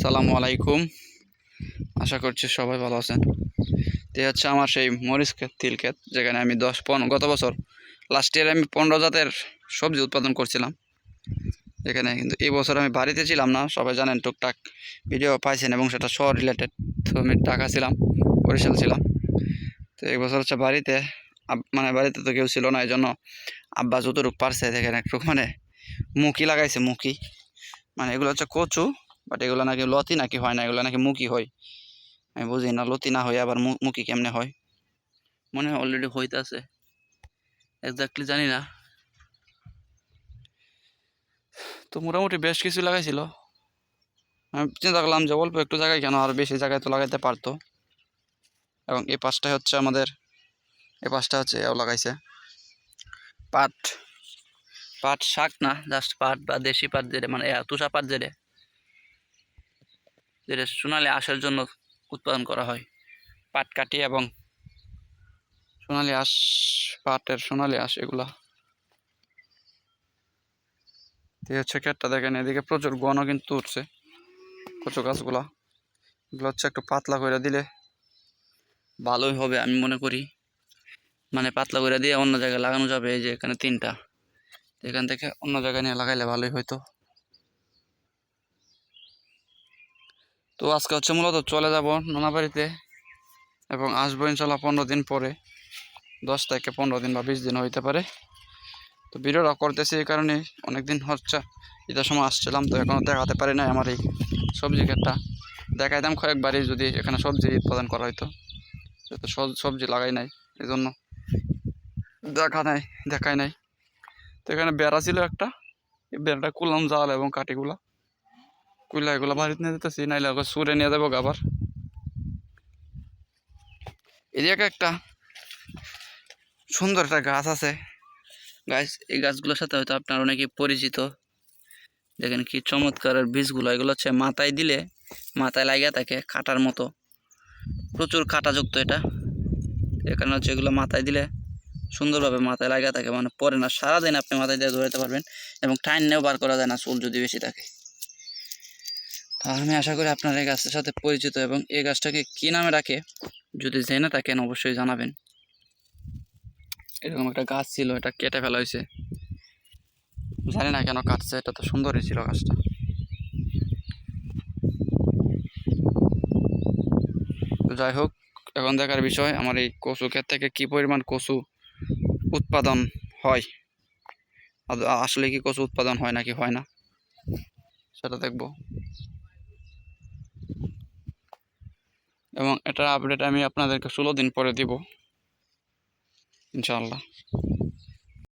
সালামু আলাইকুম। আশা করছি সবাই ভালো আছেন। তো হচ্ছে আমার সেই মরিচ ক্ষেত, তিল ক্ষেত, যেখানে আমি দশ পনেরো গত বছর লাস্ট ইয়ারে আমি পনেরো জাতের সবজি উৎপাদন করছিলাম। এখানে কিন্তু এই বছর আমি বাড়িতে ছিলাম না, সবাই জানেন টুকটাক ভিডিও পাইছেন এবং সেটা শহর রিলেটেড তো আমি টাকা ছিলাম, বরিশাল ছিলাম। তো এই বছর হচ্ছে বাড়িতে মানে বাড়িতে তো কেউ ছিল না এই জন্য আব্বা যতটুকু পারছে দেখেন একটু মানে মুখি লাগাইছে মুখি মানে এগুলো হচ্ছে কচু বাট এগুলো নাকি লতি নাকি হয় না? এগুলো নাকি মুখি হয়। আমি বুঝি না, লতি না হয় আবার মুখি কেমনে হয়? মনে হয় অলরেডি হইতাছে। এক্স্যাক্টলি জানি না। তো মোটামুটি বেশ কিছু লাগাইছিল। আমি চিন্তা করলাম যে অল্প একটু জায়গায় কেন আর বেশি জায়গায় তো লাগাইতে পারতো। এবং এই পাশটাই হচ্ছে আমাদের এই পাশটা হচ্ছে এও লাগাইছে। পাট। পাট শাক না জাস্ট পাট বা দেশি পাট যেটা মানে তুষা পাট যেটা। যেটা সোনালি আঁশের জন্য উৎপাদন করা হয়। পাট কাটি এবং সোনালি আঁশ, পাটের সোনালি আঁশ এগুলা। হচ্ছে ক্ষেতটা, দেখেন এদিকে প্রচুর গণ কিন্তু উঠছে। কচু গাছগুলা। এগুলো হচ্ছে একটু পাতলা করে দিলে ভালোই হবে আমি মনে করি। মানে পাতলা করে দিয়ে অন্য জায়গায় লাগানো যাবে, এই যে এখানে তিনটা। এখান থেকে অন্য জায়গায় নিয়ে লাগাইলে ভালোই হয়তো তো আজকে হচ্ছে মূলত চলে যাব নানা বাড়িতে এবং আসব ইনশাল্লাহ পনেরো দিন পরে, দশ থেকে পনেরো দিন বা বিশ দিন হইতে পারে। তো ভিডিওটা করতেছি এই কারণে অনেক দিন হচ্ছে ঈদের সময় আসছিলাম, তো এখনও দেখাতে পারি নাই আমার এই সবজি ক্ষেতটা। দেখাইতাম কয়েকবারই যদি এখানে সবজি উৎপাদন করা হইতো যেহেতু সবজি লাগাই নাই এই জন্য দেখা নাই, দেখাই নাই। তো এখানে বেড়া ছিল একটা, এই বেড়াটা কুলাম জাল এবং কাঠিগুলা। কুইলা এগুলো বাড়িতে নিয়ে যেতেছি, নাইলে ওকে সুরে নিয়ে যাব আবার। এদিকে একটা সুন্দর একটা গাছ আছে। গাছ, এই গাছগুলোর সাথে হয়তো আপনার অনেকে পরিচিত। দেখেন কি চমৎকারের বীজগুলো, এগুলো হচ্ছে মাথায় দিলে, মাথায় লাগিয়ে থাকে কাটার মতো। প্রচুর কাটাযুক্ত এটা। এখানে হচ্ছে এগুলো মাথায় দিলে সুন্দরভাবে মাথায় লাগিয়ে থাকে মানে পরে না। সারাদিন আপনি মাথায় দিয়ে ধরতে পারবেন এবং টাইনেও বার করা যায় না, চুল যদি বেশি থাকে। আমি আশা করি আপনার এই গাছটার সাথে পরিচিত এবং এই গাছটাকে কী নামে রাখে যদি জেনে থাকেন অবশ্যই জানাবেন। এরকম একটা গাছ ছিল, এটা কেটে ফেলা হয়েছে। জানি না কেন কাটছে, এটা তো সুন্দরই ছিল গাছটা। যাই হোক, এখন দেখার বিষয়, আমার এই কচু ক্ষেত থেকে কি পরিমাণ কচু উৎপাদন হয়? আসলে কি কচু উৎপাদন হয় নাকি হয় না? সেটা দেখব। এবং এটার আপডেট আমি আপনাদেরকে ষোলো দিন পরে দিব ইনশাআল্লাহ।